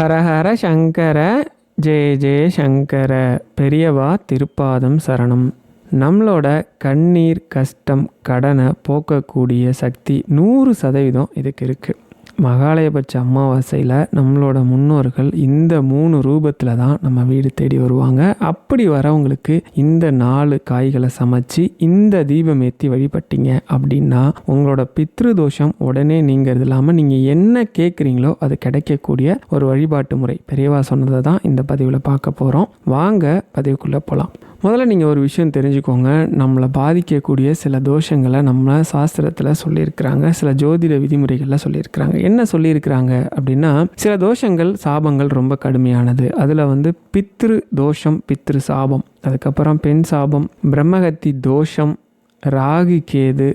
ஹரஹர சங்கர ஜெய ஜெய சங்கர பெரியவா திருப்பாதம் சரணம். நம்மளோட கண்ணீர் கஷ்டம் கடனை போக்கக்கூடிய சக்தி நூறு சதவீதம் இதுக்கு இருக்குது மகாலயபட்ச அமாவாசையில் நம்மளோட முன்னோர்கள் இந்த மூணு ரூபத்தில் தான் நம்ம வீடு தேடி வருவாங்க. அப்படி வரவங்களுக்கு இந்த நாலு காய்களை சமைச்சு இந்த தீபம் ஏற்றி வழிபட்டீங்க அப்படின்னா உங்களோட பித்ரு தோஷம் உடனே நீங்கிறது இல்லாமல் நீங்கள் என்ன கேட்குறீங்களோ அது கிடைக்கக்கூடிய ஒரு வழிபாட்டு முறை. பெரியவா சொன்னதை தான் இந்த பதிவில் பார்க்க போகிறோம் வாங்க பதிவுக்குள்ளே போகலாம் முதல்ல நீங்கள் ஒரு விஷயம் தெரிஞ்சுக்கோங்க. நம்மளை பாதிக்கக்கூடிய சில தோஷங்களை நம்ம சாஸ்திரத்தில் சொல்லியிருக்கிறாங்க. சில ஜோதிட விதிமுறைகளில் சொல்லியிருக்கிறாங்க. என்ன சொல்லியிருக்கிறாங்க அப்படின்னா சில தோஷங்கள் சாபங்கள் ரொம்ப கடுமையானது. அதில் வந்து பித்ரு தோஷம் பித்ரு சாபம். அதுக்கப்புறம் பெண் சாபம் பிரம்மகத்தி தோஷம் ராகு கேது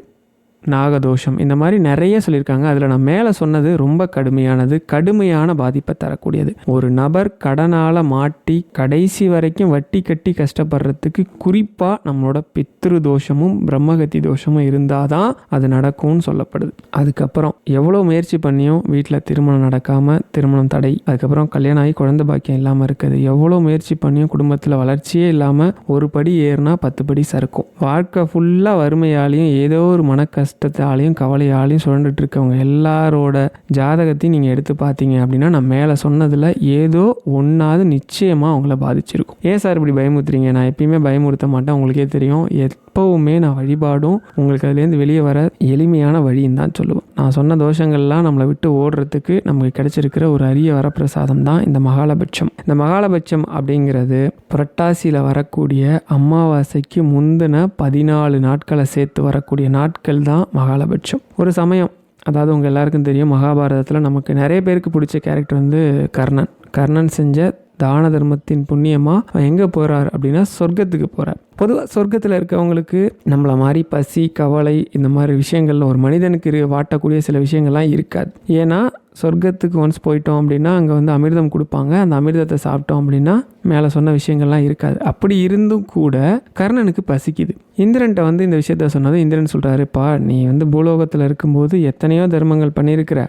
நாகதோஷம் இந்த மாதிரி நிறைய சொல்லியிருக்காங்க. அதில் நான் மேலே சொன்னது ரொம்ப கடுமையானது கடுமையான பாதிப்பை தரக்கூடியது. ஒரு நபர் கடனால் மாட்டி கடைசி வரைக்கும் வட்டி கட்டி கஷ்டப்படுறதுக்கு குறிப்பாக நம்மளோட பித்ரு தோஷமும் பிரம்மகத்தி தோஷமும் இருந்தால் தான் அது நடக்கும்னு சொல்லப்படுது. அதுக்கப்புறம் எவ்வளோ முயற்சி பண்ணியும் வீட்டில் திருமணம் நடக்காமல் திருமணம் தடை. அதுக்கப்புறம் கல்யாணம் ஆகி குழந்தை பாக்கியம் இல்லாமல் இருக்குது. எவ்வளோ முயற்சி பண்ணியும் குடும்பத்தில் வளர்ச்சியே இல்லாமல் ஒரு படி ஏறினா பத்து படி சறுக்கும். வாழ்க்கை ஃபுல்லாக வறுமையாலையும் ஏதோ ஒரு மன கஷ்டத்தாலையும் கவலையாலையும் சுழண்டுட்டு இருக்கவங்க எல்லாரோட ஜாதகத்தையும் நீங்கள் எடுத்து பார்த்தீங்க அப்படின்னா நான் மேலே சொன்னதில் ஏதோ ஒன்றாவது நிச்சயமாக அவங்கள பாதிச்சிருக்கும். ஏன் சார் இப்படி பயமுறுத்துறீங்க? நான் எப்பயுமே பயமுறுத்த மாட்டேன். உங்களுக்கே தெரியும். எப்போவுமே நான் வழிபாடும் உங்களுக்கு அதுலேருந்து வெளியே வர எளிமையான வழின்னு தான் சொல்லுவேன். நான் சொன்ன தோஷங்கள்லாம் நம்மளை விட்டு ஓடுறதுக்கு நமக்கு கிடைச்சிருக்கிற ஒரு அரிய வரப்பிரசாதம் தான் இந்த மகாலபட்சம். இந்த மகாலபட்சம் அப்படிங்கிறது புரட்டாசியில் வரக்கூடிய அமாவாசைக்கு முந்தின பதினாலு நாட்களை சேர்த்து வரக்கூடிய நாட்கள் தான் மகாலபட்சம். ஒரு சமயம் அதாவது உங்கள் எல்லாருக்கும் தெரியும் மகாபாரதத்தில் நமக்கு நிறைய பேருக்கு பிடிச்ச கேரக்டர் வந்து கர்ணன். கர்ணன் செஞ்ச தான தர்மத்தின் புண்ணியமாக அவன் எங்கே போகிறார் அப்படின்னா சொர்க்கத்துக்கு போகிறார் பொதுவாக சொர்க்கத்தில் இருக்கவங்களுக்கு நம்மளை மாதிரி பசி கவலை இந்த மாதிரி விஷயங்கள்ல ஒரு மனிதனுக்கு வாட்டக்கூடிய சில விஷயங்கள்லாம் இருக்காது. ஏன்னா சொர்க்கத்துக்கு ஒன்ஸ் போயிட்டோம் அப்படின்னா அங்கே வந்து அமிர்தம் கொடுப்பாங்க. அந்த அமிர்தத்தை சாப்பிட்டோம் அப்படின்னா மேலே சொன்ன விஷயங்கள்லாம் இருக்காது. அப்படி இருந்தும் கூட கர்ணனுக்கு பசிக்குது. இந்திரன்ட்ட வந்து இந்த விஷயத்த சொன்னது இந்திரன் சொல்கிறாருப்பா நீ வந்து பூலோகத்தில் இருக்கும்போது எத்தனையோ தர்மங்கள் பண்ணியிருக்கிற.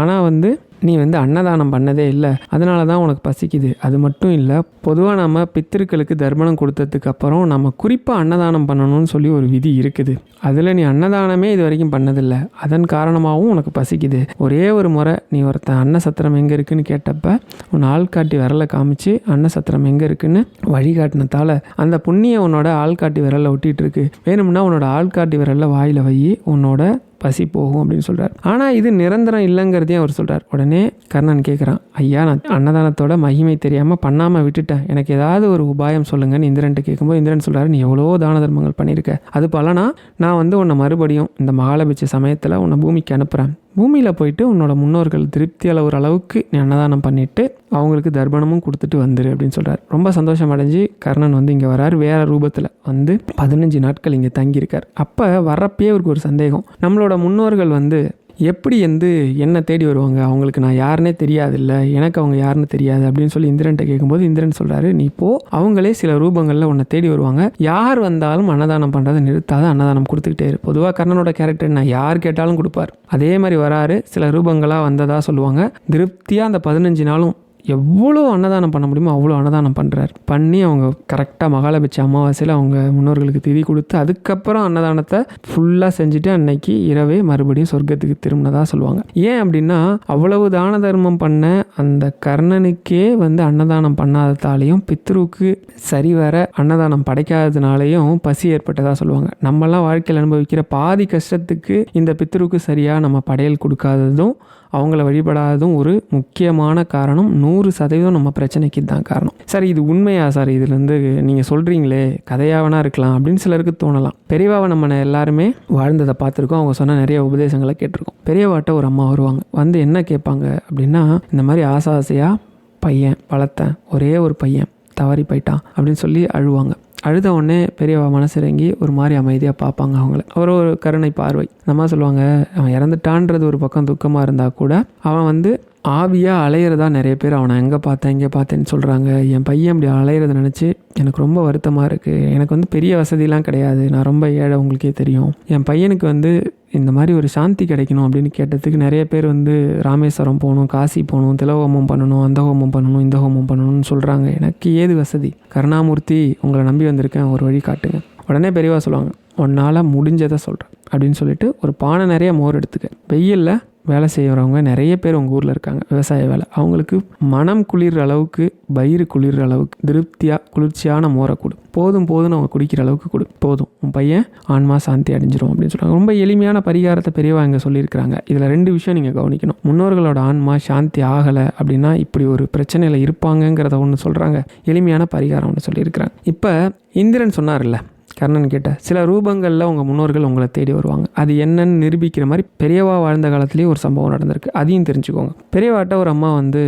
ஆனால் வந்து நீ வந்து அன்னதானம் பண்ணதே இல்லை. அதனால தான் உனக்கு பசிக்குது. அது மட்டும் இல்லை பொதுவாக நம்ம பித்திருக்களுக்கு தர்மணம் கொடுத்ததுக்கு அப்புறம் நம்ம குறிப்பாக அன்னதானம் பண்ணணும்னு சொல்லி ஒரு விதி இருக்குது. அதில் நீ அன்னதானமே இது வரைக்கும் பண்ணதில்லை. அதன் காரணமாகவும் உனக்கு பசிக்குது. ஒரே ஒரு முறை நீ ஒருத்தன் அன்னசத்திரம் எங்கே இருக்குன்னு கேட்டப்ப உன் ஆள்காட்டி விரலை காமிச்சு அன்னசத்திரம் எங்கே இருக்குன்னு வழிகாட்டினத்தால் அந்த புண்ணியம் உன்னோட ஆள்காட்டி விரலில் ஒட்டிகிட்டு இருக்கு. வேணும்னா உன்னோட ஆள்காட்டி விரலில் வாயில் வை உன்னோட பசி போகும் அப்படின்னு சொல்கிறார் ஆனால் இது நிரந்தரம் இல்லைங்கிறதையும் அவர் சொல்கிறார் உடனே கர்ணன் கேட்குறான் ஐயா நான் அன்னதானத்தோட மகிமை தெரியாமல் பண்ணாமல் விட்டுட்டேன். எனக்கு ஏதாவது ஒரு உபாயம் சொல்லுங்கன்னு இந்திரன்ட்டு கேட்கும்போது இந்திரன் சொல்கிறார் நீ எவ்வளோ தான தர்மங்கள் பண்ணியிருக்க அது பலனா? நான் வந்து உன்னை மறுபடியும் இந்த மகாலபிச்ச சமயத்தில் உன்னை பூமிக்கு அனுப்புகிறேன் பூமியில் போயிட்டு உன்னோட முன்னோர்கள் திருப்தி அளவுற அளவுக்கு நீ அன்னதானம் பண்ணிவிட்டு அவங்களுக்கு தர்ப்பணமும் கொடுத்துட்டு வந்துரு அப்படின்னு சொல்கிறார் ரொம்ப சந்தோஷம் அடைஞ்சு கர்ணன் வந்து இங்கே வராரு. வேறு ரூபத்தில் வந்து பதினஞ்சு நாட்கள் இங்கே தங்கியிருக்கார். அப்போ வர்றப்பயே அவருக்கு ஒரு சந்தேகம். நம்மளோட முன்னோர்கள் வந்து எப்படி வந்து என்ன தேடி வருவாங்க? அவங்களுக்கு நான் யாருன்னே தெரியாதுல்ல. எனக்கு அவங்க யாருன்னு தெரியாது அப்படின்னு சொல்லி இந்திரன்ட்ட கேட்கும்போது இந்திரன் சொல்கிறாரு நீ போ. அவங்களே சில ரூபங்களில் உன்னை தேடி வருவாங்க. யார் வந்தாலும் அன்னதானம் பண்ணுறதை நிறுத்தாத அன்னதானம் கொடுத்துக்கிட்டே இரு. பொதுவாக கர்ணனோட கேரக்டர் நான் யார் கேட்டாலும் கொடுப்பார். அதே மாதிரி வராரு. சில ரூபங்களாக வந்ததாக சொல்லுவாங்க. திருப்தியாக அந்த பதினஞ்சு நாளும் எவ்வளோ அன்னதானம் பண்ண முடியுமோ அவ்வளோ அன்னதானம் பண்ணுறாரு பண்ணி அவங்க கரெக்டாக மகாலபிச்ச அமாவாசையில் அவங்க முன்னோர்களுக்கு திதி கொடுத்து அதுக்கப்புறம் அன்னதானத்தை ஃபுல்லாக செஞ்சுட்டு அன்னைக்கு இரவே மறுபடியும் சொர்க்கத்துக்கு திரும்பினதாக சொல்லுவாங்க. ஏன் அப்படின்னா அவ்வளவு தான தர்மம் பண்ண அந்த கர்ணனுக்கே வந்து அன்னதானம் பண்ணாததாலையும் பித்ருவுக்கு சரிவர அன்னதானம் படைக்காததுனாலையும் பசி ஏற்பட்டதாக சொல்லுவாங்க. நம்மலாம் வாழ்க்கையில் அனுபவிக்கிற பாதி கஷ்டத்துக்கு இந்த பித்ருவுக்கு சரியாக நம்ம படையல் கொடுக்காததும் அவங்கள வழிபடாததும் ஒரு முக்கியமான காரணம். நூறு சதவீதம் நம்ம பிரச்சனைக்கு தான் காரணம். சார் இது உண்மையா சார்? இதுலேருந்து நீங்கள் சொல்கிறீங்களே கதையாவனா இருக்கலாம் அப்படின்னு சிலருக்கு தோணலாம். பெரியவாவை நம்ம எல்லாருமே வாழ்ந்ததை பார்த்துருக்கோம். அவங்க சொன்ன நிறைய உபதேசங்களை கேட்டிருக்கோம். பெரியவாட்ட ஒரு அம்மா வருவாங்க. வந்து என்ன கேட்பாங்க அப்படின்னா இந்த மாதிரி ஆசை ஆசையாக பையன் வளர்த்தேன் ஒரே ஒரு பையன் தவறி போயிட்டான் அப்படின்னு சொல்லி அழுவாங்க. அழுத உடனே பெரியவா மனசிறங்கி ஒரு மாதிரி அமைதியாக பார்ப்பாங்க அவங்கள. ஒரு ஒரு கருணை பார்வை. நம்ம சொல்லுவாங்க அவன் இறந்துட்டான்றது ஒரு பக்கம் துக்கமாக இருந்தால் கூட அவன் வந்து ஆவியாக அலையிறதா நிறைய பேர் அவனை எங்கே பார்த்தேன் இங்கே பார்த்தேன்னு சொல்கிறாங்க என் பையன் அப்படி அலையிறத நினச்சி எனக்கு ரொம்ப வருத்தமாக இருக்குது எனக்கு வந்து பெரிய வசதிலாம் கிடையாது. நான் ரொம்ப ஏழை உங்களுக்கே தெரியும். என் பையனுக்கு வந்து இந்த மாதிரி ஒரு சாந்தி கிடைக்கணும் அப்படின்னு கேட்டதுக்கு நிறைய பேர் வந்து ராமேஸ்வரம் போகணும் காசி போகணும் திலஹோமம் பண்ணணும் அந்த ஹோமம் பண்ணணும் இந்த ஹோமம் பண்ணணும்னு சொல்கிறாங்க எனக்கு ஏது வசதி? கருணாமூர்த்தி உங்களை நம்பி வந்திருக்கேன். ஒரு வழி காட்டுங்க. உடனே பெரியவா சொல்லுவாங்க உன்னால் முடிஞ்சதை சொல்கிறேன் அப்படின்னு சொல்லிட்டு ஒரு பானை நிறைய மோர் எடுத்துக்க. வெயிலில் வேலை செய்கிறவங்க நிறைய பேர் உங்கள் ஊரில் இருக்காங்க. விவசாய வேலை. அவங்களுக்கு மனம் குளிர்ற அளவுக்கு வயிறு குளிர்ற அளவுக்கு திருப்தியாக குளிர்ச்சியான மோரை கொடு. போதும் போதும்னு அவங்க குடிக்கிற அளவுக்கு கொடு. போதும். உன் பையன் ஆன்மா சாந்தி அடைஞ்சிரும் அப்படின்னு சொல்கிறாங்க ரொம்ப எளிமையான பரிகாரத்தை பெரியவா இங்கே சொல்லியிருக்கிறாங்க. இதில் ரெண்டு விஷயம் நீங்கள் கவனிக்கணும். முன்னோர்களோட ஆன்மா சாந்தி ஆகலை அப்படின்னா இப்படி ஒரு பிரச்சனையில் இருப்பாங்கங்கிறத ஒன்று சொல்கிறாங்க எளிமையான பரிகாரம் ஒன்று சொல்லியிருக்கிறாங்க. இப்போ இந்திரன் சொன்னார்ல கர்ணன் கேட்ட சில ரூபங்களில் உங்கள் முன்னோர்கள் உங்களை தேடி வருவாங்க. அது என்னன்னு நிரூபிக்கிற மாதிரி பெரியவா வாழ்ந்த காலத்துலேயே ஒரு சம்பவம் நடந்திருக்கு. அதையும் தெரிஞ்சுக்கோங்க. பெரியவாட்ட ஒரு அம்மா வந்து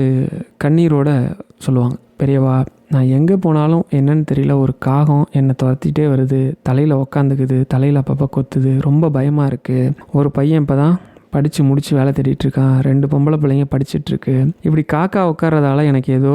கண்ணீரோட சொல்லுவாங்க பெரியவா நான் எங்கே போனாலும் என்னன்னு தெரியல. ஒரு காகம் என்னை துரத்திட்டே வருது. தலையில் உக்காந்துக்குது. தலையில் அப்பப்போ கொத்துது. ரொம்ப பயமாக இருக்குது ஒரு பையன் இப்போ தான் படித்து முடித்து வேலை தேடிட்டுருக்கான் ரெண்டு பொம்பளை பிள்ளைங்க படிச்சிட்ருக்கு. இப்படி காக்கா உட்கார்றதால எனக்கு ஏதோ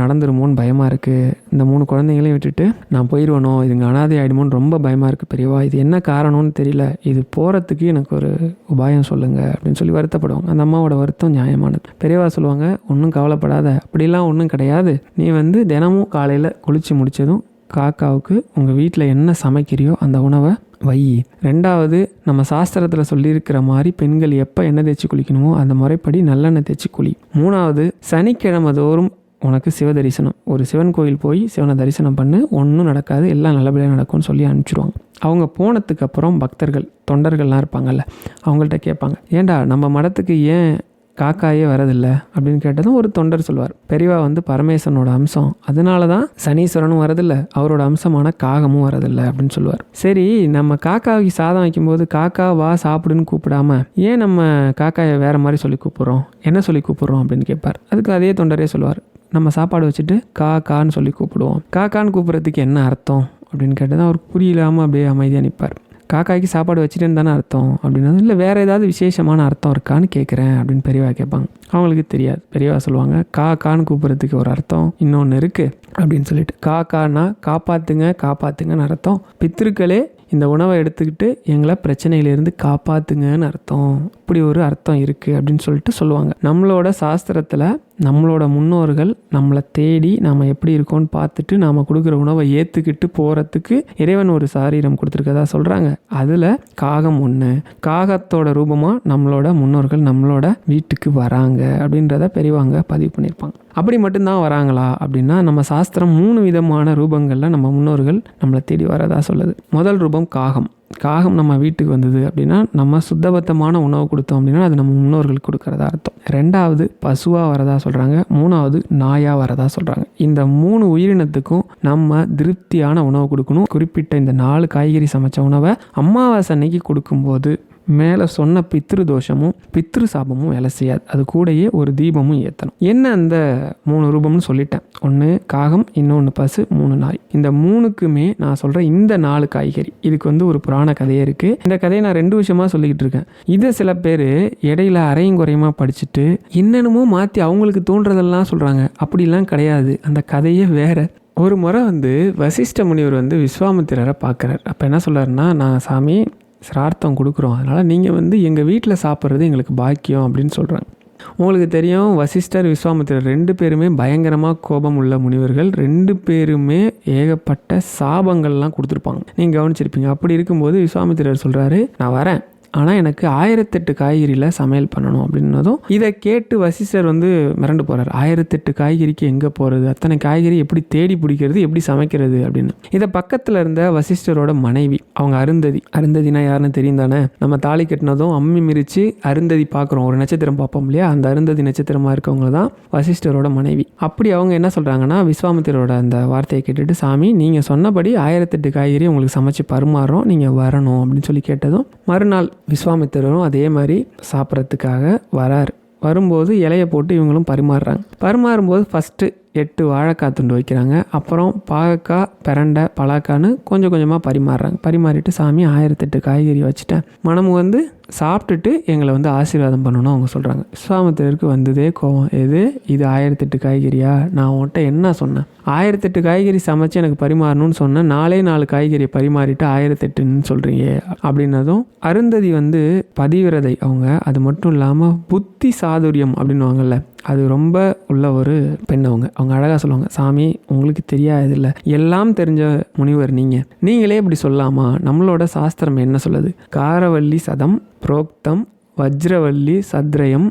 நடந்துருமோன்னு பயமாக இருக்குது இந்த மூணு குழந்தைங்களையும் விட்டுட்டு நான் போயிடுவனோ இதுங்க அனாதை ஆகிடுமோன்னு ரொம்ப பயமாக இருக்குது பெரியவா. இது என்ன காரணம்னு தெரியல. இது போகிறதுக்கு எனக்கு ஒரு உபாயம் சொல்லுங்கள் அப்படின்னு சொல்லி வருத்தப்படுவாங்க. அந்த அம்மாவோட வருத்தம் நியாயமானது. பெரியவா சொல்லுவாங்க ஒன்றும் கவலைப்படாத. அப்படிலாம் ஒன்றும் கிடையாது. நீ வந்து தினமும் காலையில் குளித்து முடித்ததும் காக்காவுக்கு உங்கள் வீட்டில் என்ன சமைக்கிறியோ அந்த உணவை வை. ரெண்டாவது நம்ம சாஸ்திரத்தில் சொல்லியிருக்கிற மாதிரி பெண்கள் எப்போ எண்ணெய் தேய்ச்சி குளிக்கணுமோ அந்த முறைப்படி நல்லெண்ணெய் தேய்ச்சி குளி. மூணாவது சனிக்கிழமை தோறும் உனக்கு சிவ தரிசனம். ஒரு சிவன் கோயில் போய் சிவனை தரிசனம் பண்ணு ஒன்றும் நடக்காது எல்லாம் நல்லபடியாக நடக்கும்னு சொல்லி அனுப்பிச்சிடுவாங்க அவங்க போனதுக்கு அப்புறம் பக்தர்கள் தொண்டர்கள்லாம் இருப்பாங்கல்ல அவங்கள்ட்ட கேட்பாங்க ஏன்டா நம்ம மடத்துக்கு ஏன் காக்காயே வரதில்லை அப்படின்னு கேட்டதும் ஒரு தொண்டர் சொல்லுவார் பெரியவா வந்து பரமேசனோட அம்சம். அதனால தான் சனீஸ்வரனும் வரதில்லை அவரோட அம்சமான காகமும் வரதில்லை அப்படின்னு சொல்லுவார் சரி நம்ம காக்காவுக்கு சாதம் வைக்கும்போது காக்கா வா சாப்பிடுன்னு கூப்பிடாம ஏன் நம்ம காக்காயை வேற மாதிரி சொல்லி கூப்பிட்றோம்? என்ன சொல்லி கூப்பிட்றோம் அப்படின்னு கேட்பார். அதுக்கு அதே தொண்டரே சொல்லுவார் நம்ம சாப்பாடு வச்சுட்டு கா கான்னு சொல்லி கூப்பிடுவோம். காக்கான்னு கூப்பிட்றதுக்கு என்ன அர்த்தம் அப்படின்னு கேட்டதான் அவருக்கு புரியலாமல் அப்படியே அமைதியாக நிற்பார் காக்காய்க்கு சாப்பாடு வச்சுட்டேன்னு தானே அர்த்தம்? அப்படின்னா இல்லை வேறு ஏதாவது விசேஷமான அர்த்தம் இருக்கான்னு கேட்குறேன் அப்படின்னு பெரியவா கேட்பாங்க. அவங்களுக்கு தெரியாது. பெரியவா சொல்லுவாங்க கா கான்னு கூப்பிட்றதுக்கு ஒரு அர்த்தம் இன்னொன்று இருக்குது அப்படின்னு சொல்லிட்டு. கா கான்னா காப்பாற்றுங்க காப்பாற்றுங்கன்னு அர்த்தம். பித்திருக்களே இந்த உணவை எடுத்துக்கிட்டு எங்களை பிரச்சனையிலேருந்து காப்பாற்றுங்கன்னு அர்த்தம். இப்படி ஒரு அர்த்தம் இருக்குது அப்படின்னு சொல்லிட்டு சொல்லுவாங்க. நம்மளோட சாஸ்திரத்தில் நம்மளோட முன்னோர்கள் நம்மளை தேடி நாம் எப்படி இருக்கோம்னு பார்த்துட்டு நாம் கொடுக்குற உணவை ஏற்றுக்கிட்டு போகிறதுக்கு இறைவன் ஒரு சாரீரம் கொடுத்துருக்கதா சொல்கிறாங்க அதில் காகம் ஒன்று காகத்தோட ரூபமாக நம்மளோட முன்னோர்கள் நம்மளோட வீட்டுக்கு வராங்க அப்படின்றத பெரியவாங்க பதிவு பண்ணியிருப்பாங்க. அப்படி மட்டும்தான் வராங்களா அப்படின்னா நம்ம சாஸ்திரம் மூணு விதமான ரூபங்களில் நம்ம முன்னோர்கள் நம்மளை தேடி வரதா சொல்லுது. முதல் ரூபம் காகம். காகம் நம்ம வீட்டுக்கு வந்தது அப்படின்னா நம்ம சுத்தபத்தமான உணவு கொடுத்தோம் அப்படின்னா அது நம்ம முன்னோர்கள் கொடுக்கறதா அர்த்தம். ரெண்டாவது பசுவாக வரதா சொல்கிறாங்க மூணாவது நாயாக வரதா சொல்கிறாங்க இந்த மூணு உயிரினத்துக்கும் நம்ம திருப்தியான உணவு கொடுக்கணும். குறிப்பிட்ட இந்த நாலு காய்கறி சமைச்ச உணவை அமாவாசை அன்னைக்கு கொடுக்கும்போது மேலே சொன்ன பித்ரு தோஷமும் பித்ரு சாபமும் வேலை செய்யாது. அது கூடயே ஒரு தீபமும் ஏற்றணும் என்ன அந்த மூணு ரூபம்னு சொல்லிட்டேன். ஒன்று காகம் இன்னொன்று பசு மூணு நாய். இந்த மூணுக்குமே நான் சொல்கிற இந்த நாலு காய்கறி. இதுக்கு வந்து ஒரு புராண கதையே இருக்குது இந்த கதையை நான் ரெண்டு விஷயமா சொல்லிக்கிட்டு இருக்கேன். இதை சில பேர் இடையில அரையும் குறையுமா படிச்சுட்டு என்னென்னமோ மாற்றி அவங்களுக்கு தோன்றதெல்லாம் சொல்கிறாங்க அப்படிலாம் கிடையாது. அந்த கதையே வேற. ஒரு முறை வந்து வசிஷ்ட முனிவர் வந்து விஸ்வாமித்திரரை பார்க்குறாரு. அப்போ என்ன சொல்கிறாருன்னா நான் சாமி சிரார்த்தம் கொடுக்குறோம். அதனால் நீங்கள் வந்து எங்கள் வீட்டில் சாப்பிட்றது எங்களுக்கு பாக்கியம் அப்படின்னு சொல்கிறாங்க உங்களுக்கு தெரியும் வசிஷ்டர் விஸ்வாமித்திரர் ரெண்டு பேருமே பயங்கரமாக கோபம் உள்ள முனிவர்கள். ரெண்டு பேருமே ஏகப்பட்ட சாபங்கள்லாம் கொடுத்துருப்பாங்க. நீங்கள் கவனிச்சிருப்பீங்க. அப்படி இருக்கும்போது விஸ்வாமித்திரர் சொல்கிறாரு நான் வரேன். ஆனால் எனக்கு ஆயிரத்தெட்டு காய்கறியில் சமையல் பண்ணணும் அப்படின்னதும் இதை கேட்டு வசிஷ்டர் வந்து மிரண்டு போகிறார் ஆயிரத்தெட்டு காய்கறிக்கு எங்கே போகிறது அத்தனை காய்கறி எப்படி தேடி பிடிக்கிறது? எப்படி சமைக்கிறது? அப்படின்னு. இதை பக்கத்தில் இருந்த வசிஷ்டரோட மனைவி அவங்க அருந்ததி. அருந்ததினா யாருன்னு தெரியும் தானே நம்ம தாலி கட்டினதும் அம்மி மிரிச்சு அருந்ததி பார்க்குறோம் ஒரு நட்சத்திரம் பார்ப்போம் இல்லையா? அந்த அருந்ததி நட்சத்திரமாக இருக்கவங்க தான் வசிஷ்டரோட மனைவி. அப்படி அவங்க என்ன சொல்கிறாங்கன்னா விஸ்வாமித்திரோட அந்த வார்த்தையை கேட்டுட்டு சாமி நீங்கள் சொன்னபடி ஆயிரத்தெட்டு காய்கறி உங்களுக்கு சமைச்சு பரிமாறுறோம். நீங்கள் வரணும். அப்படின்னு சொல்லி கேட்டதும் மறுநாள் விஸ்வாமித்திரரும் அதே மாதிரி சாப்பிட்றதுக்காக வரார். வரும்போது இலையை போட்டு இவங்களும் பரிமாறுறாங்க. பரிமாறும்போது ஃபஸ்ட்டு எட்டு வாழைக்காய் துண்டு வைக்கிறாங்க. அப்புறம் பாகக்காய் பிரண்டை பலாக்கான்னு கொஞ்சம் கொஞ்சமாக பரிமாறுறாங்க. பரிமாறிட்டு சாமி ஆயிரத்தெட்டு காய்கறி வச்சுட்டேன். மனமு வந்து சாப்பிட்டுட்டு எங்களை வந்து ஆசீர்வாதம் பண்ணணும் அவங்க சொல்கிறாங்க விஸ்வாமித்திரருக்கு வந்ததே கோவம் எது? இது ஆயிரத்தெட்டு காய்கறியா? நான் உன்கிட்ட என்ன சொன்னேன்? ஆயிரத்தெட்டு காய்கறி சமைச்சு எனக்கு பரிமாறணும்னு சொன்னேன். நாலே நாலு காய்கறியை பரிமாறிட்டு ஆயிரத்தெட்டுன்னு சொல்கிறீங்க அப்படின்னதும் அருந்ததி வந்து பதிவிரதை அவங்க. அது மட்டும் இல்லாமல் புத்தி சாதுரியம் அப்படின்னுவாங்கல்ல அது ரொம்ப உள்ள ஒரு பெண் அவங்க. அவங்க அழகாக சொல்லுவாங்க சாமி உங்களுக்கு தெரியாது இல்லை எல்லாம் தெரிஞ்ச முனிவர் நீங்கள் நீங்களே இப்படி சொல்லாமா? நம்மளோட சாஸ்திரம் என்ன சொல்லுது? காரவல்லி சதம் புரோக்தம் வஜ்ரவல்லி சத்ரயம்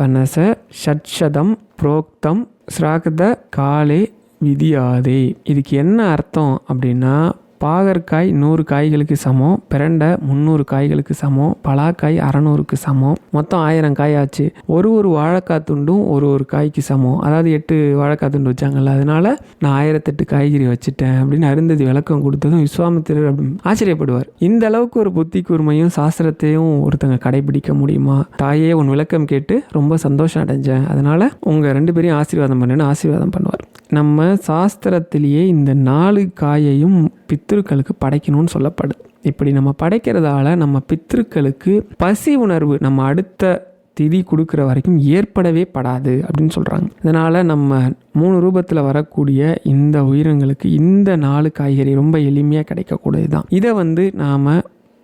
பனச ஷட்சதம் புரோக்தம் ஸ்ராகத காலே விதியாதே. இதுக்கு என்ன அர்த்தம் அப்படின்னா பாகற்காய் நூறு காய்களுக்கு சமம் பிரண்டை முந்நூறு காய்களுக்கு சமம் பலாக்காய் அறநூறுக்கு சமம். மொத்தம் ஆயிரம் காய் ஆச்சு. ஒரு ஒரு வாழைக்காய் துண்டும் ஒரு ஒரு காய்க்கு சமம். அதாவது எட்டு வாழைக்காய் துண்டு வச்சாங்கல்ல அதனால நான் ஆயிரத்தெட்டு காய்கறி வச்சுட்டேன் அப்படின்னு அருந்ததி விளக்கம் கொடுத்ததும் விஸ்வாமித்திரர் அப்படின்னு ஆச்சரியப்படுவார். இந்த அளவுக்கு ஒரு புத்தி கூர்மையும் சாஸ்திரத்தையும் ஒருத்தங்க கடைபிடிக்க முடியுமா? தாயே உன் விளக்கம் கேட்டு ரொம்ப சந்தோஷம் அடைஞ்சேன். அதனால உங்க ரெண்டு பேரையும் ஆசீர்வாதம் பண்ணுன்னு ஆசீர்வாதம் பண்ணுவார். நம்ம சாஸ்திரத்திலேயே இந்த நாலு காயையும் பித்திருக்களுக்கு படைக்கணும்னு சொல்லப்படுது இப்படி நம்ம படைக்கிறதால நம்ம பித்திருக்களுக்கு பசி உணர்வு நம்ம அடுத்த திதி கொடுக்குற வரைக்கும் ஏற்படவே படாது அப்படின்னு சொல்கிறாங்க இதனால் நம்ம மூணு ரூபத்தில் வரக்கூடிய இந்த உயிரினங்களுக்கு இந்த நாலு காய்கறி ரொம்ப எளிமையாக கிடைக்கக்கூடியது தான் இதை வந்து நாம்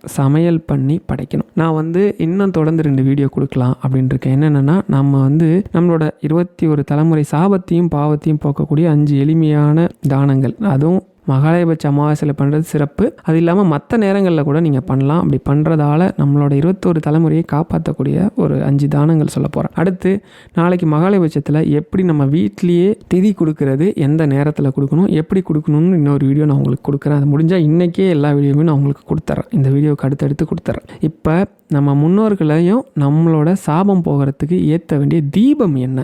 சமையல் பண்ணி படைக்கணும். நான் வந்து இன்னும் தொடர்ந்து ரெண்டு வீடியோ கொடுக்கலாம் அப்படின்னு இருக்கேன் என்னென்னா நம்ம வந்து நம்மளோட இருபத்தி ஒரு தலைமுறை சாபத்தையும் பாவத்தையும் போக்கக்கூடிய அஞ்சு எளிமையான தானங்கள். அதுவும் மகாலயபட்ச அமாவாசையில் பண்ணுறது சிறப்பு. அது இல்லாமல் மற்ற நேரங்களில் கூட நீங்கள் பண்ணலாம். அப்படி பண்ணுறதால நம்மளோட இருபத்தோரு தலைமுறையை காப்பாற்றக்கூடிய ஒரு அஞ்சு தானங்கள் சொல்ல போகிறேன் அடுத்து நாளைக்கு மகாலயபட்சத்தில் எப்படி நம்ம வீட்லேயே திதி கொடுக்கறது எந்த நேரத்தில் கொடுக்கணும் எப்படி கொடுக்கணும்னு இன்னொரு வீடியோ நான் உங்களுக்கு கொடுக்குறேன். அது முடிஞ்சால் இன்றைக்கே எல்லா வீடியோவுமே நான் உங்களுக்கு கொடுத்துட்றேன் இந்த வீடியோவுக்கு அடுத்தடுத்து கொடுத்துட்றேன் இப்போ நம்ம முன்னோர்களையும் நம்மளோட சாபம் போகிறதுக்கு ஏற்ற வேண்டிய தீபம் என்ன?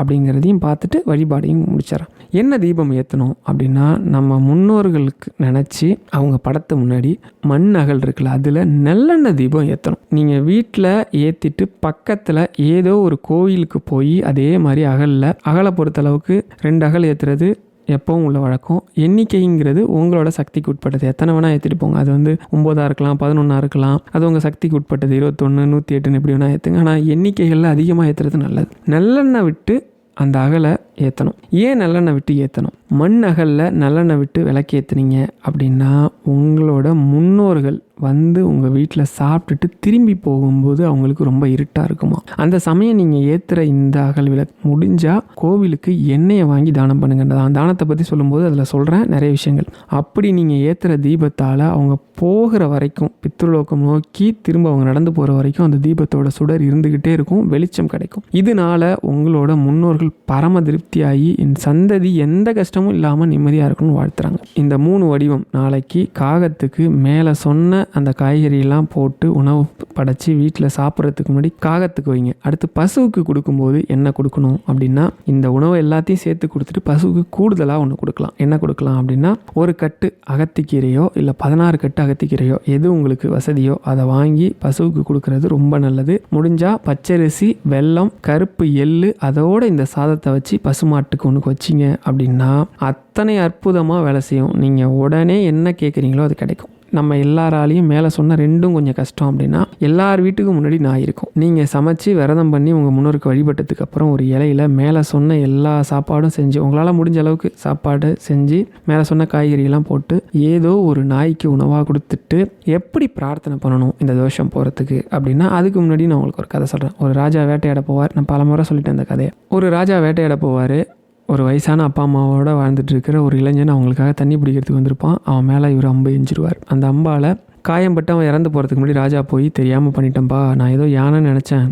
அப்படிங்கிறதையும் பார்த்துட்டு வழிபாடையும் முடிச்சிடறேன் என்ன தீபம் ஏற்றணும் அப்படின்னா நம்ம முன்னோர்களுக்கு நினச்சி அவங்க படத்து முன்னாடி மண் அகல் இருக்குல்ல அதில் நல்லெண்ணெய் தீபம் ஏற்றணும் நீங்கள் வீட்டில் ஏற்றிட்டு பக்கத்தில் ஏதோ ஒரு கோயிலுக்கு போய் அதே மாதிரி அகலில் அகலை பொறுத்தளவுக்கு ரெண்டு அகல் ஏற்றுறது எப்பவும் உள்ள வழக்கம். எண்ணிக்கைங்கிறது உங்களோட சக்திக்கு உட்பட்டது. எத்தனை வேணால் ஏற்றிட்டு போங்க. அது வந்து ஒம்போதாக இருக்கலாம் பதினொன்றா இருக்கலாம். அது உங்கள் சக்திக்கு உட்பட்டது. இருபத்தொன்று நூற்றி எட்டுன்னு எப்படி வேணால் ஏற்றுங்க ஆனால் எண்ணிக்கைகளில் அதிகமாக ஏற்றுறது நல்லது. நல்லெண்ணெய் விட்டு அந்த அகலை ஏற்றணும் ஏன் நல்லெண்ணெய் விட்டு ஏற்றணும் மண் அகலில் நல்லெண்ணெய் விட்டு விளக்கு ஏற்றுனீங்க அப்படின்னா உங்களோட முன்னோர்கள் வந்து உங்கள் வீட்டில் சாப்பிட்டுட்டு திரும்பி போகும்போது அவங்களுக்கு ரொம்ப இருட்டாக இருக்குமா? அந்த சமயம் நீங்கள் ஏற்றுற இந்த அகல் விளக்கு முடிஞ்சால் கோவிலுக்கு எண்ணெயை வாங்கி தானம் பண்ணுங்க. அந்த தானத்தை பற்றி சொல்லும்போது அதில் சொல்கிறேன் நிறைய விஷயங்கள். அப்படி நீங்கள் ஏற்றுற தீபத்தால் அவங்க போகிற வரைக்கும் பித்ருலோகம் நோக்கி திரும்ப அவங்க நடந்து போகிற வரைக்கும் அந்த தீபத்தோட சுடர் இருந்துக்கிட்டே இருக்கும் வெளிச்சம் கிடைக்கும். இதனால உங்களோட முன்னோர்கள் பரம திருப்தியாகி என் சந்ததி எந்த கஷ்டம் கஷ்டமும் இல்லாமல் நிம்மதியாக இருக்கணும்னு வாழ்த்துறாங்க. இந்த மூணு வடிவம் நாளைக்கு காகத்துக்கு மேலே சொன்ன அந்த காய்கறியெல்லாம் போட்டு உணவு படைச்சி வீட்டில் சாப்பிட்றதுக்கு முன்னாடி காகத்துக்கு வைங்க. அடுத்து பசுவுக்கு கொடுக்கும்போது என்ன கொடுக்கணும் அப்படின்னா இந்த உணவை எல்லாத்தையும் சேர்த்து கொடுத்துட்டு பசுவுக்கு கூடுதலாக ஒன்று கொடுக்கலாம். என்ன கொடுக்கலாம் அப்படின்னா ஒரு கட்டு அகத்திக்கீரையோ இல்லை பதினாறு கட்டு அகத்திக்கீரையோ எது உங்களுக்கு வசதியோ அதை வாங்கி பசுவுக்கு கொடுக்கறது ரொம்ப நல்லது. முடிஞ்சால் பச்சரிசி வெல்லம் கருப்பு எள்ளு அதோட இந்த சாதத்தை வச்சு பசுமாட்டுக்கு ஒன்றுக்கு வச்சிங்க அப்படின்னா அத்தனை அற்புதமாக வேலை செய்யும். நீங்கள் உடனே என்ன கேட்குறீங்களோ அது கிடைக்கும். நம்ம எல்லாராலையும் மேலே சொன்ன ரெண்டும் கொஞ்சம் கஷ்டம் அப்படின்னா எல்லார் வீட்டுக்கும் முன்னாடி நான் இருக்கும். நீங்கள் சமைச்சு விரதம் பண்ணி உங்கள் முன்னோருக்கு வழிபட்டதுக்கு அப்புறம் ஒரு இலையில மேலே சொன்ன எல்லா சாப்பாடும் செஞ்சு உங்களால் முடிஞ்ச அளவுக்கு சாப்பாடு செஞ்சு மேலே சொன்ன காய்கறியெல்லாம் போட்டு ஏதோ ஒரு நாய்க்கு உணவாக கொடுத்துட்டு எப்படி பிரார்த்தனை பண்ணணும் இந்த தோஷம் போகிறதுக்கு அப்படின்னா அதுக்கு முன்னாடி நான் உங்களுக்கு ஒரு கதை சொல்கிறேன் ஒரு ராஜா வேட்டையாட போவார். நான் பல முறை சொல்லிட்டேன் அந்த கதையை. ஒரு ராஜா வேட்டையாட போவார். ஒரு வயசான அப்பா அம்மாவோட வாழ்ந்துட்டுருக்கிற ஒரு இளைஞன் அவங்களுக்காக தண்ணி பிடிக்கிறதுக்கு வந்திருப்பான். அவன் மேலே இவர் அம்பு எஞ்சிருவார் அந்த அம்பால் காயம்பட்டு அவன் இறந்து போகிறதுக்கு முன்னாடி ராஜா போய் தெரியாமல் பண்ணிட்டேன்ப்பா நான் ஏதோ யானைன்னு நினச்சேன்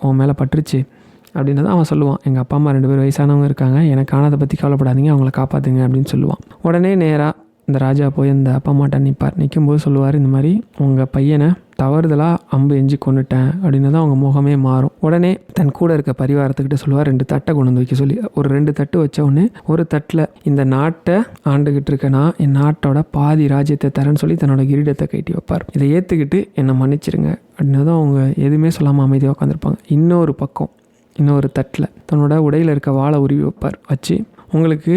அவன் மேலே பட்டுருச்சு அப்படின்னது அவன் சொல்லுவான். எங்கள் அப்பா அம்மா ரெண்டு பேர் வயசானவங்க இருக்காங்க எனக்கு ஆனதை பற்றி கவலைப்படாதீங்க அவங்கள காப்பாற்றுங்க அப்படின்னு சொல்லுவான். உடனே நேராக இந்த ராஜா போய் அந்த அப்பா அம்மாட்ட நிற்பார் நிற்கும்போது சொல்லுவார் இந்த மாதிரி உங்கள் பையனை தவறுதலாக அம்பு எஞ்சி கொண்டுட்டேன் அப்படின்னு தான் அவங்க முகமே மாறும். உடனே தன் கூட இருக்க பரிவாரத்துக்கிட்ட சொல்லுவார் ரெண்டு தட்டை கொண்டு வந்து வைக்க சொல்லி. ஒரு ரெண்டு தட்டு வச்ச உடனே ஒரு தட்டில் இந்த நாட்டை ஆண்டுகிட்டு இருக்கேனா என் நாட்டோட பாதி ராஜ்யத்தை தரேன்னு சொல்லி தன்னோட கிரீடத்தை கட்டி வைப்பார். இதை ஏற்றுக்கிட்டு என்னை மன்னிச்சிருங்க அப்படின்னு தான் அவங்க எதுவுமே சொல்லாமல் அமைதியாக உட்காந்துருப்பாங்க இன்னொரு பக்கம் இன்னொரு தட்டில் தன்னோட உடையில் இருக்க வாழை உருவி வைப்பார். வச்சு உங்களுக்கு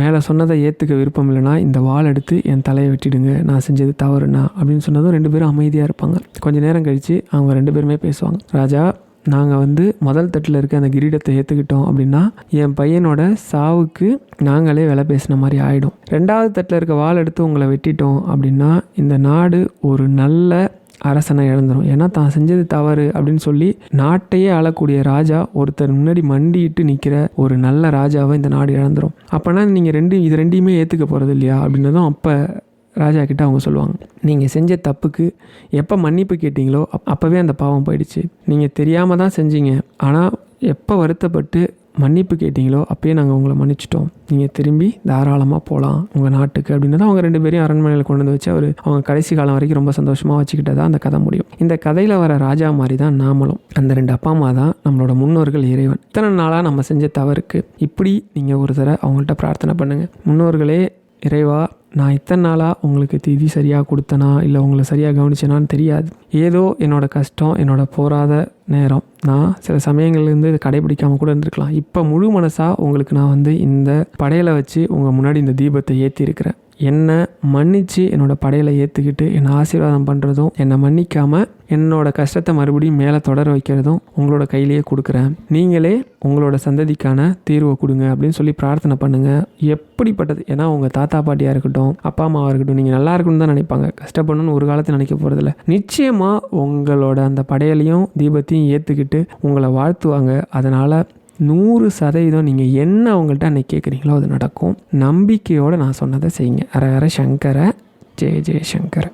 மேலே சொன்னதை ஏற்றுக்க விருப்பம் இல்லைனா இந்த வால் எடுத்து என் தலையை வெட்டிடுங்க நான் செஞ்சது தவறுண்ணா அப்படின்னு சொன்னதும் ரெண்டு பேரும் அமைதியாக இருப்பாங்க. கொஞ்ச நேரம் கழித்து அவங்க ரெண்டு பேருமே பேசுவாங்க. ராஜா நாங்கள் வந்து முதல் தட்டில் இருக்க அந்த கிரீடத்தை ஏற்றுக்கிட்டோம் அப்படின்னா என் பையனோட சாவுக்கு நாங்களே விலை பேசின மாதிரி ஆகிடும் ரெண்டாவது தட்டில் இருக்க வாள் எடுத்து உங்களை வெட்டிட்டோம் அப்படின்னா இந்த நாடு ஒரு நல்ல அரசனை இழந்துரும் ஏன்னா தான் செஞ்சது தவறு அப்படின்னு சொல்லி நாட்டையே ஆளக்கூடிய ராஜா ஒருத்தர் முன்னாடி மண்டிட்டு நிற்கிற ஒரு நல்ல ராஜாவை இந்த நாடு இழந்துரும் அப்போனா நீங்கள் ரெண்டு இது ரெண்டையுமே ஏற்றுக்க போகிறது இல்லையா அப்படின்னதும் அப்போ ராஜா கிட்ட அவங்க சொல்லுவாங்க நீங்கள் செஞ்ச தப்புக்கு எப்போ மன்னிப்பு கேட்டிங்களோ அப் அப்போவே அந்த பாவம் போயிடுச்சு. நீங்கள் தெரியாமல் தான் செஞ்சீங்க. ஆனால் எப்போ வருத்தப்பட்டு மன்னிப்பு கேட்டிங்களோ அப்பயே நாங்கள் உங்களை மன்னிச்சிட்டோம். நீங்கள் திரும்பி தாராளமாக போகலாம் உங்கள் நாட்டுக்கு அப்படின்னு தான் அவங்க ரெண்டு பேரையும் அரண்மனையில் கொண்டு வந்து வச்சு அவர் அவங்க கடைசி காலம் வரைக்கும் ரொம்ப சந்தோஷமாக வச்சுக்கிட்டதா அந்த கதை முடியும். இந்த கதையில் வர ராஜா மாதிரி தான் நாமளும். அந்த ரெண்டு அப்பா அம்மா தான் நம்மளோட முன்னோர்கள் இறைவன். இத்தனை நாளாக நம்ம செஞ்ச தவறுக்கு இப்படி நீங்கள் ஒரு தடவை அவங்கள்ட்ட பிரார்த்தனை பண்ணுங்கள் முன்னோர்களே இறைவா நான் இத்தனை நாளாக உங்களுக்கு திதி சரியாக கொடுத்தனா இல்லை உங்களை சரியாக கவனிச்சேனான்னு தெரியாது. ஏதோ என்னோடய கஷ்டம் என்னோடய போராத நேரம். நான் சில சமயங்கள்லேருந்து இதை கடைபிடிக்காமல் கூட இருந்திருக்கலாம். இப்போ முழு மனசாக உங்களுக்கு நான் வந்து இந்த படையில் வச்சு உங்கள் முன்னாடி இந்த தீபத்தை ஏற்றிருக்கிறேன் என்னை மன்னித்து என்னோடய படையில் ஏற்றுக்கிட்டு என்னை ஆசீர்வாதம் பண்ணுறதும் என்னை மன்னிக்காமல் என்னோட கஷ்டத்தை மறுபடியும் மேலே தொடர வைக்கிறதும் உங்களோட கையிலேயே கொடுக்குறேன். நீங்களே உங்களோட சந்ததிக்கான தீர்வை கொடுங்க அப்படின்னு சொல்லி பிரார்த்தனை பண்ணுங்கள் எப்படிப்பட்டது? ஏன்னா உங்கள் தாத்தா பாட்டியாக இருக்கட்டும் அப்பா அம்மாவாக இருக்கட்டும் நீங்கள் நல்லா இருக்கணும்னு தான் நினைப்பாங்க. கஷ்டப்படணும்னு ஒரு காலத்தில் நினைக்க போகிறதில்ல நிச்சயமாக உங்களோட அந்த படையலையும் தீபத்தையும் ஏற்றுக்கிட்டு உங்களை வாழ்த்துவாங்க. அதனால் நூறு சதவீதம் நீங்கள் என்ன அவங்கள்ட்ட அன்னைக்கு கேட்குறீங்களோ அது நடக்கும். நம்பிக்கையோடு நான் சொன்னதை செய்யுங்க. ஹர ஹர சங்கரை ஜெய ஜெயசங்கரை